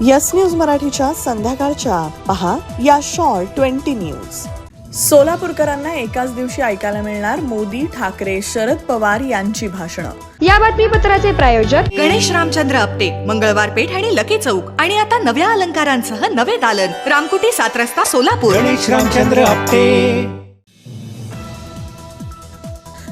Yes news मराठीच्या संध्याकाळच्या. पहा या शॉर्ट ट्वेंटी न्यूज. सोलापूरकरांना एकाच दिवशी ऐकायला मिळणार मोदी ठाकरे शरद पवार यांची भाषणं. या बातमीपत्राचे प्रायोजक गणेश रामचंद्र आपटे मंगळवार पेठ आणि लकी चौक. आणि आता नव्या अलंकारांसह नवे दालन. रामकुटी सात रस्ता सोलापूर. गणेश रामचंद्र आपटे.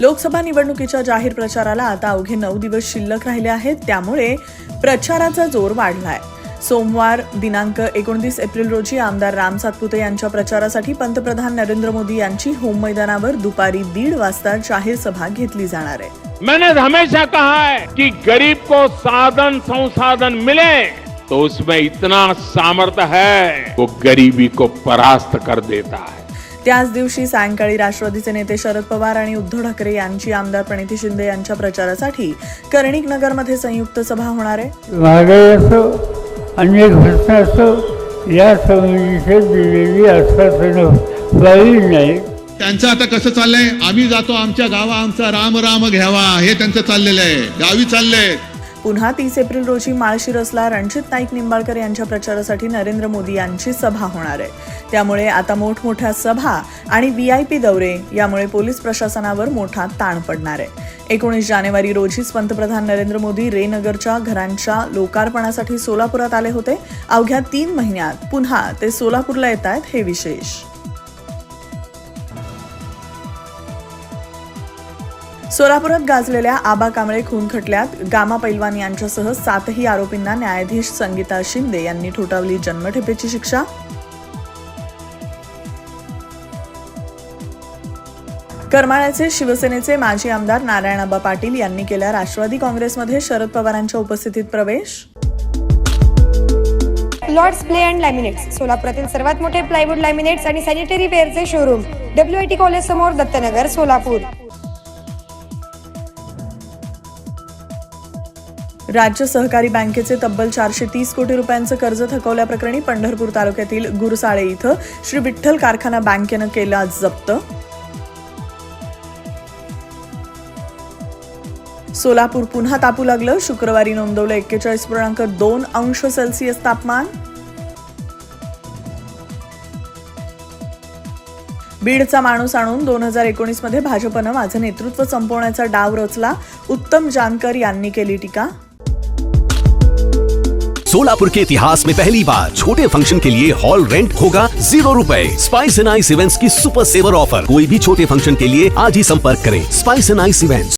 लोकसभा निवडणुकीच्या जाहीर प्रचाराला आता अवघे नऊ दिवस शिल्लक राहिले आहेत. त्यामुळे प्रचाराचा जोर वाढलाय. सोमवार दिनांक एकोणतीस एप्रिल रोजी आमदार राम सातपुते यांच्या प्रचारासाठी पंतप्रधान नरेंद्र मोदी यांची होम मैदानावर दुपारी दीड वाजता जाहीर सभा घेतली जाणार आहे. मैंने हमेशा कहा है कि गरीब को साधन संसाधन मिले तो उसमें इतना सामर्थ्य है वो गरीबी को परास्त कर देता है। त्याच दिवशी सायंकाळी राष्ट्रवादीचे नेते शरद पवार आणि उद्धव ठाकरे यांची आमदार प्रणिती शिंदे यांच्या प्रचारासाठी कर्णिक नगरमध्ये संयुक्त सभा होणार आहे. प्रश्न असो या समितीचे दिलेली आश्वासनं वाढली नाही. त्यांचं आता कसं चाललंय? आम्ही जातो आमच्या गावा आमचा राम राम घ्यावा. हे त्यांचं चाललेलं आहे. गावी चाललंय. पुन्हा तीस एप्रिल रोजी माळशिरसला रणजित नाईक निंबाळकर यांच्या प्रचारासाठी नरेंद्र मोदी यांची सभा होणार आहे. त्यामुळे आता मोठमोठ्या सभा आणि व्ही आय पी दौरे यामुळे पोलीस प्रशासनावर मोठा ताण पडणार आहे. एकोणीस जानेवारी रोजीच पंतप्रधान नरेंद्र मोदी रेनगरच्या घरांच्या लोकार्पणासाठी सोलापुरात आले होते. अवघ्या तीन महिन्यात पुन्हा ते सोलापूरला येत आहेत हे विशेष. सोलापुरात गाजलेल्या आबा कांबळे खून खटल्यात. गामा पैलवान यांच्यासह सातही आरोपींना न्यायाधीश संगीता शिंदे यांनी ठोठावली. जन्मठेपेची शिक्षा करमाळ्याचे शिवसेनेचे माजी आमदार नारायणाबा पाटील यांनी केल्या राष्ट्रवादी काँग्रेसमध्ये शरद पवारांच्या उपस्थितीत प्रवेश. लॉर्ड्स प्ले अँड लॅमिनेट्स सोलापुरातील सर्वात मोठे प्लायवूड लॅमिनेट्स आणि sanitary वेअरचे showroom W I T college समोर दत्तनगर सोलापूर. राज्य सहकारी बँकेचे तब्बल चारशे तीस कोटी रुपयांचं कर्ज थकवल्याप्रकरणी पंढरपूर तालुक्यातील गुरसाळे इथं श्री विठ्ठल कारखाना बँकेनं केला जप्त. सोलापूर पुन्हा तापू लागलं. शुक्रवारी नोंदवलं एक्केचाळीस पूर्णांक दोन अंश सेल्सिअस तापमान. बीडचा माणूस आणून दोन हजार एकोणीसमध्ये भाजपनं माझं नेतृत्व संपवण्याचा डाव रचला. उत्तम जानकर यांनी केली टीका. सोलापुर के इतिहास में पहली बार छोटे फंक्शन के लिए हॉल रेंट होगा जीरो रूपए. स्पाइस एंड आइस इवेंट्स की सुपर सेवर ऑफर कोई भी छोटे फंक्शन के लिए आज ही संपर्क करें. Spice and ice events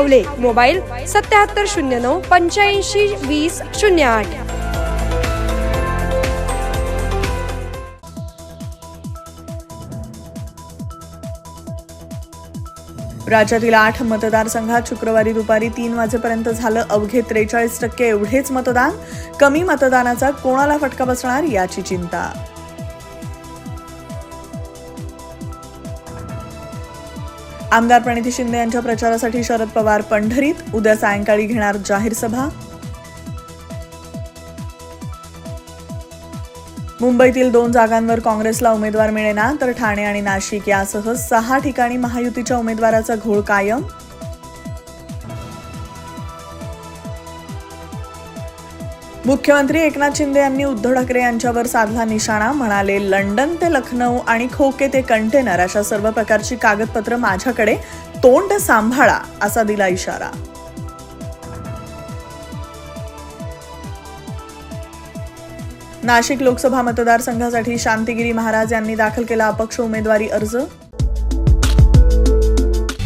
हावले mobile सत्याहत्तर शून्य नऊ पंच्याऐंशी वीस शून्य आठ. राज्यातील आठ मतदारसंघात शुक्रवारी दुपारी तीन वाजेपर्यंत झालं अवघे त्रेचाळीस टक्के एवढेच मतदान. कमी मतदानाचा कोणाला फटका बसणार याची चिंता. आमदार प्रणिती शिंदे यांच्या प्रचारासाठी शरद पवार पंढरीत उद्या सायंकाळी घेणार जाहीर सभा. मुंबईतील दोन जागांवर काँग्रेसला उमेदवार मिळेना तर ठाणे आणि नाशिक यासह सहा ठिकाणी महायुतीच्या उमेदवाराचा घोळ कायम. मुख्यमंत्री एकनाथ शिंदे यांनी उद्धव ठाकरे यांच्यावर साधला निशाणा म्हणाले लंडन ते लखनौ आणि खोके ते कंटेनर अशा सर्व प्रकारची कागदपत्र माझ्याकडे. तोंड सांभाळा असा दिला इशारा. नाशिक लोकसभा मतदारसंघासाठी शांतिगिरी महाराज यांनी दाखल केला अपक्ष उमेदवारी अर्ज.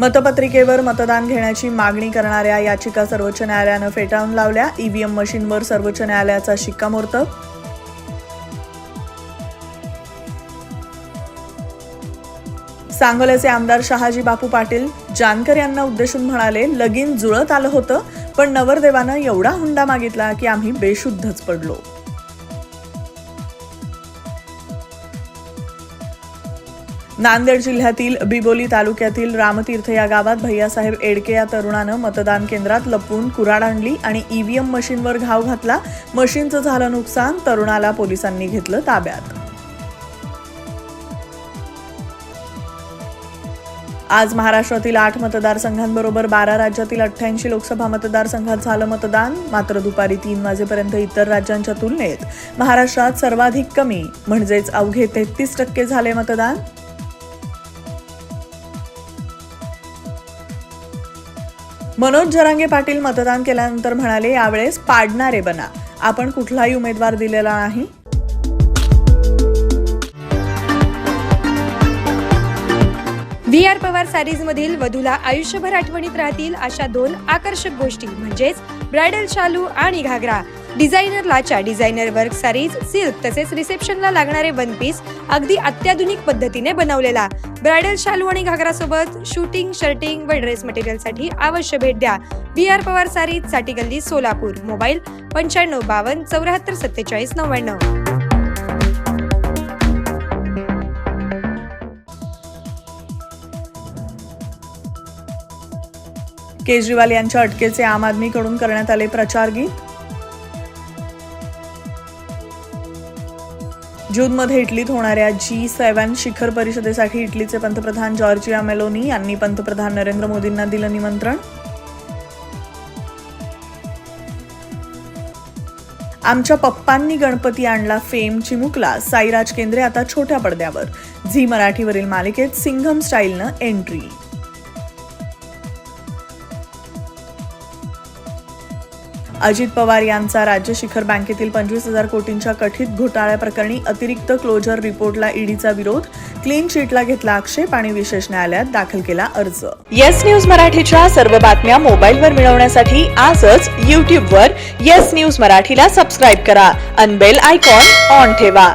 मतपत्रिकेवर मतदान घेण्याची मागणी करणाऱ्या याचिका सर्वोच्च न्यायालयानं फेटाळून लावल्या. ईव्हीएम मशीनवर सर्वोच्च न्यायालयाचा शिक्कामोर्तब. सांगोल्याचे आमदार शहाजी बापू पाटील जानकर यांना उद्देशून म्हणाले लगीन जुळत आलं होतं पण नवरदेवानं एवढा हुंडा मागितला की आम्ही बेशुद्धच पडलो. नांदेड जिल्ह्यातील बिबोली तालुक्यातील रामतीर्थ या गावात भैयासाहेब एडके या तरुणानं मतदान केंद्रात लपवून कुऱ्हाड आणली आणि ईव्हीएम मशीनवर घाव घातला. मशीनचं झालं नुकसान तरुणाला पोलिसांनी घेतलं ताब्यात. आज महाराष्ट्रातील आठ मतदारसंघांबरोबर बारा राज्यातील अठ्ठ्याऐंशी लोकसभा मतदारसंघात झालं मतदान. मात्र दुपारी तीन वाजेपर्यंत इतर राज्यांच्या तुलनेत महाराष्ट्रात सर्वाधिक कमी म्हणजेच अवघे तेहतीस टक्के झाले मतदान. मनोज जरांगे पाटील मतदान केल्यानंतर म्हणाले यावेळेस पाडणारे बना. आपण कुठलाही उमेदवार दिलेला नाही. व्ही आर पवार सॅरीजमधील वधूला आयुष्यभर आठवणीत राहतील अशा दोन आकर्षक गोष्टी म्हणजेच ब्रायडल शालू आणि घागरा. डिझायनर लाचा डिझायनर वर्क सारीज सिल्क तसेच रिसेप्शनला लागणारे वन पीस अगदी अत्याधुनिक पद्धतीने बनवलेला. ब्रायडल शालू आणि घागरा सोबत शूटिंग शर्टिंग व ड्रेस मटेरियलसाठी अवश्य भेट द्या. बी आर पवार सारीजसाठी गल्ली सोलापूर. मोबाईल पंच्याण्णव बावन्न चौऱ्याहत्तर सत्तेचाळीस नव्याण्णव. केजरीवाल यांच्या अटकेचे आम आदमीकडून करण्यात आले प्रचार गीत? जूनमध्ये इटलीत होणाऱ्या जी सेव्हन शिखर परिषदेसाठी इटलीचे पंतप्रधान जॉर्जिया मेलोनी यांनी पंतप्रधान नरेंद्र मोदींना दिलं निमंत्रण. आमच्या पप्पांनी गणपती आणला फेम चिमुकला. साईराज केंद्रे आता छोट्या पडद्यावर. झी मराठीवरील मालिकेत सिंघम स्टाईलनं एंट्री. अजित पवार यांचा राज्य शिखर बँकेतील पंचवीस हजार कोटींच्या कथित घोटाळ्याप्रकरणी अतिरिक्त क्लोजर रिपोर्टला ईडीचा विरोध क्लीन शीटला घेतला आक्षेप आणि विशेष न्यायालयात दाखल केला अर्ज. येस न्यूज मराठीच्या सर्व बातम्या मोबाईलवर मिळवण्यासाठी आजच यूट्यूबवर येस न्यूज मराठीला सबस्क्राईब करा. अनबेल आयकॉन ऑन ठेवा.